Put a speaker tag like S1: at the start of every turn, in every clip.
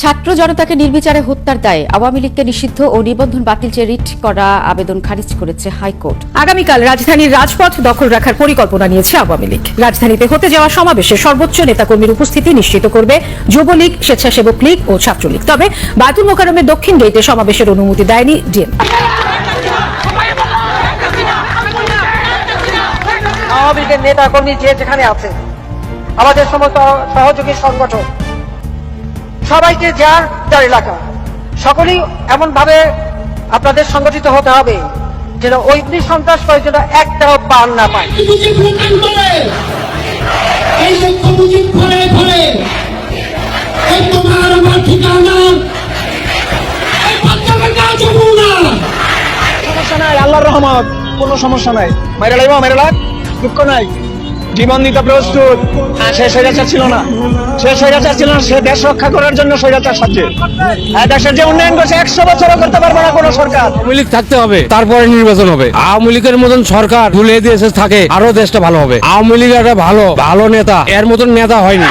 S1: ছাত্র জনতাকে নির্বিচারে হত্যার দায়ে আওয়ামী লীগকে নিষিদ্ধ ও নিবন্ধন বাতিল চেয়ে রিট করা আবেদন খারিজ করেছে হাইকোর্ট।
S2: আগামীকাল রাজধানীর রাজপথ দখল রাখার পরিকল্পনা নিয়েছে আওয়ামী লীগ। রাজধানীতে হতে যাওয়া সমাবেশে সর্বোচ্চ নেতাকর্মীর উপস্থিতি নিশ্চিত করবে যুবলীগ স্বেচ্ছাসেবক লীগ ও ছাত্রলীগ। তবে বায়তুল মোকারমের দক্ষিণ গেটে সমাবেশের অনুমতি দেয়নি ডিএম।
S3: আওয়ামী লীগের নেতা কর্মী যে যেখানে আছে আমাদের সমস্ত সহযোগী সংগঠন সবাইকে যার যার এলাকা। সকলেই এমন ভাবে আপনাদের সংগঠিত হতে হবে যেন ওই সন্ত্রাস করে যেন একটাও পান না পায়।
S4: এই লক্ষ্য ঘরে ঘরে তোমার আমার ঠিকানা। এই বাচ্চাদের গাছ যমুনা
S5: সমস্যা নাই আল্লাহর রহমত কোনো সমস্যা নাই। মেরে লাইব মেরে লাগ দুঃখ নাই। জীবন দিতে প্রস্তুত। হ্যাঁ, সে স্বৈরাচার ছিল না। সে স্বৈরাচার ছিল না সে দেশ রক্ষা করার জন্য স্বৈরাচার হ্যাঁ দেশের যে উন্নয়ন করছে একশো বছরও করতে পারবে না কোনো সরকার।
S6: আওয়ামী লীগ থাকতে হবে তারপরে নির্বাচন হবে। আওয়ামী লীগের মতন সরকার দিয়েছে থাকে আরও দেশটা ভালো হবে। আওয়ামী লীগ একটা ভালো ভালো নেতা এর মতন নেতা হয়নি।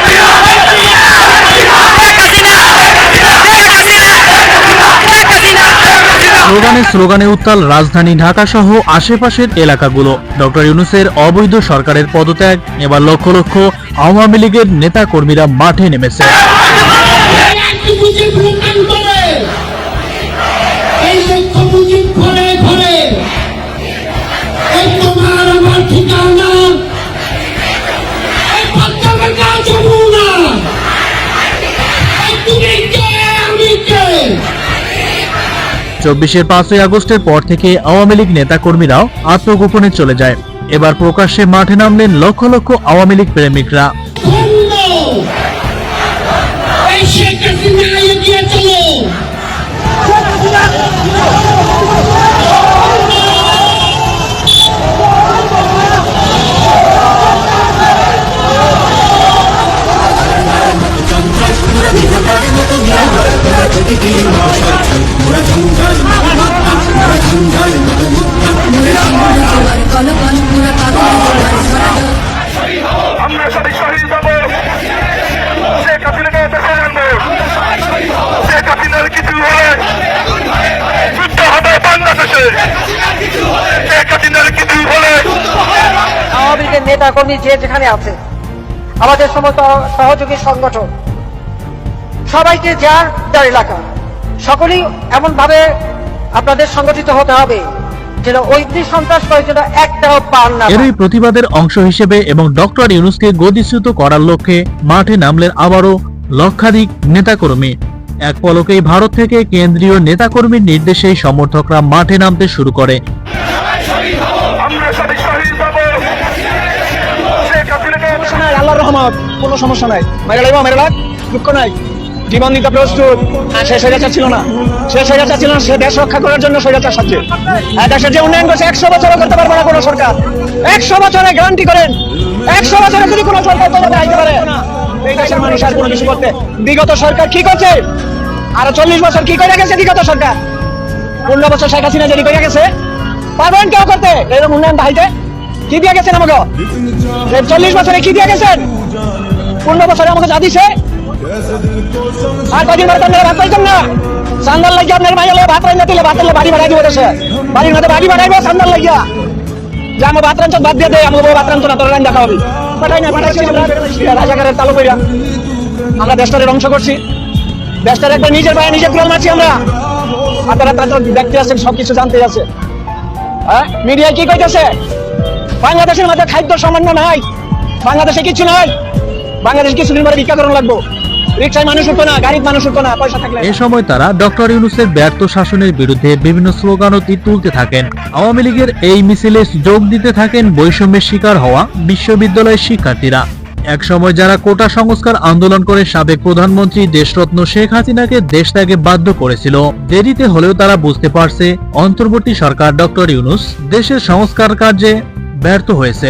S7: স্লোগানে স্লোগানে উত্তাল রাজধানী ঢাকা সহ আশেপাশের এলাকাগুলো। ডক্টর ইউনুসের অবৈধ সরকারের পদত্যাগ এবার লক্ষ লক্ষ আওয়ামী লীগের নেতা কর্মীরা মাঠে নেমেছে। চব্বিশের পাঁচই আগস্টের পর থেকে আওয়ামী লীগ নেতা কর্মীরাও আত্মগোপনে চলে যায়। এবার প্রকাশ্যে মাঠে নামলেন লক্ষ লক্ষ আওয়ামী লীগ প্রেমিকরা।
S3: আওয়ামী নেতা কর্মী যে যেখানে আছে আমাদের সমস্ত সহযোগী সংগঠন সবাইকে যার যার এলাকা সকলেই এমন ভাবে আপনাদের সংগঠিত হতে হবে।
S7: এরই প্রতিবাদের অংশ হিসেবে এবং ডক্টর ইউনুসকে গদিচ্যুত করার লক্ষ্যে মাঠে নামলেন আবারও লক্ষাধিক নেতাকর্মী এক পলকেই ভারত থেকে কেন্দ্রীয় নেতাকর্মীর নির্দেশেই সমর্থকরা মাঠে নামতে শুরু করে
S5: রহমত কোনো সমস্যা নাই। মেরে মেরে লাগ। দুঃখ নাই। জীবন দিতে প্রস্তুত। হ্যাঁ, সে স্বৈরাচার ছিল না। সে স্বৈরাচার ছিল না সে দেশ রক্ষা করার জন্য স্বৈরাচার হ্যাঁ দেশের যে উন্নয়ন করছে একশো বছরও করতে পারবে না কোনো সরকার। একশো বছরে গ্যারান্টি করেন। একশো বছরে যদি কোনো সরকার তোমাদের আইতে পারে এই দেশের মানুষ আর কোনো কিছু করতে। বিগত সরকার কি করছে? আরও চল্লিশ বছর কি করে গেছে বিগত সরকার? পনেরো বছর শেখ হাসিনা যদি করে গেছে পারবেন কেউ করতে? এরকম উন্নয়ন বাহিতে? কি দিয়ে গেছেন আমাকে চল্লিশ বছরে কি দিয়ে গেছেন? পনেরো বছরে আমাকে যা দিছে আর কদিন তো আপনারা ভাত পাইতেন না। সান্দাল লাগিয়া আপনার মাইয়া লয়ে ভাত রান্না দিলে বাড়ি বাড়াই দিব দেশে। বাড়ির মধ্যে বাড়ি বাড়াইবে সান্দাল লাগিয়া। যে আমার ভাত বাদ দিয়ে দেয় আমাকে ভাত দেখা হবে পাঠাই না পাঠাইছি আমরা রাজাকারের তালু কইরা আমরা করছি। দেশটার একবার নিজের পায়ে নিজে তুলাল মারছি আমরা। আপনারা তারা দেখতে আছেন, সবকিছু জানতে আছে। হ্যাঁ? মিডিয়া কি কইতেছে? বাংলাদেশের মধ্যে খাদ্য সামান্য নাই। বাংলাদেশে কিছু নাই। বাংলাদেশ কিছুদিন পরে লাগবো।
S7: এ সময় তারা ডক্টর ইউনুসের ব্যর্থ শাসনের বিরুদ্ধে বিভিন্ন স্লোগান তুলতে থাকেন। আওয়ামী লীগের এই মিছিলে যোগ দিতে থাকেন বৈষম্যের শিকার হওয়া বিশ্ববিদ্যালয়ের শিক্ষার্থীরা। এক সময় যারা কোটা সংস্কার আন্দোলন করে সাবেক প্রধানমন্ত্রী দেশরত্ন শেখ হাসিনাকে দেশ ত্যাগে বাধ্য করেছিল। দেরিতে হলেও তারা বুঝতে পারছে, অন্তর্বর্তী সরকার ডক্টর ইউনুস দেশের সংস্কার কার্যে ব্যর্থ হয়েছে।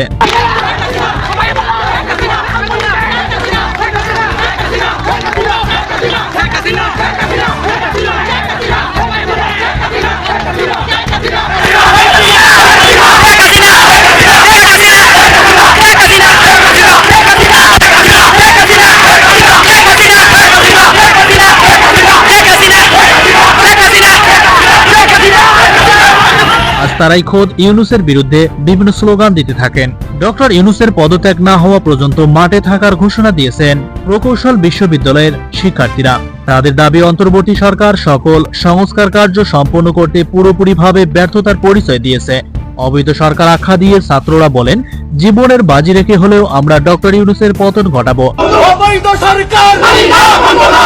S7: তারাই খোদ ইউনুসের বিরুদ্ধে বিভিন্ন স্লোগান দিতে থাকেন। ডক্টর ইউনুসের পদত্যাগ না হওয়া পর্যন্ত মাঠে থাকার ঘোষণা দিয়েছেন প্রকৌশল বিশ্ববিদ্যালয়ের শিক্ষার্থীরা। তাদের দাবি, অন্তর্বর্তী সরকার সকল সংস্কার কার্য সম্পন্ন করতে পুরোপুরিভাবে ব্যর্থতার পরিচয় দিয়েছে। অবৈধ সরকার আখ্যা দিয়ে ছাত্ররা বলেন জীবনের বাজি রেখে হলেও আমরা ডক্টর ইউনুসের পতন ঘটাবো।
S4: অবৈধ সরকার! না মানব না!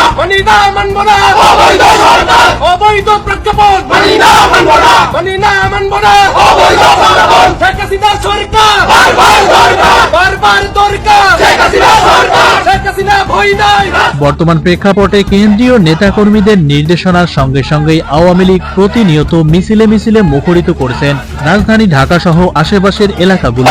S4: না মানব না! অবৈধ সরকার! অবৈধ প্রেক্ষাপট মানি না মানব না! মানি না মানব না! অবৈধ প্রেক্ষাপট শেখ হাসিনা সরকার বারবার দরকার বারবার দরকার শেখ হাসিনা সরকার শেখ হাসিনা ভয় নাই
S7: বর্তমান প্রেক্ষাপটে কেন্দ্রীয় নেতাকর্মীদের নির্দেশনার সঙ্গে সঙ্গে আওয়ামী লীগ প্রতিনিয়ত মিছিলে মিছিলে মুখরিত করেছেন রাজধানী ঢাকা সহ আশেপাশের এলাকাগুলো।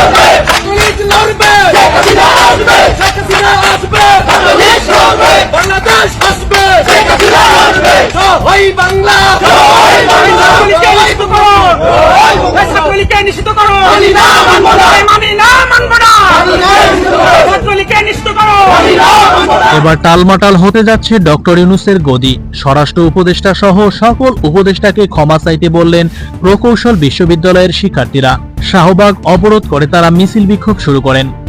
S4: নিষিদ্ধ করো মানি না মানব না। মানি মানব না।
S7: এবার টালমাটাল হতে যাচ্ছে ডক্টর ইউনুসের গদি। স্বরাষ্ট্র উপদেষ্টা সহ সকল উপদেষ্টাকে ক্ষমা চাইতে বললেন প্রকৌশল বিশ্ববিদ্যালয়ের শিক্ষার্থীরা। শাহবাগ অবরোধ করে তারা মিছিল বিক্ষোভ শুরু করেন।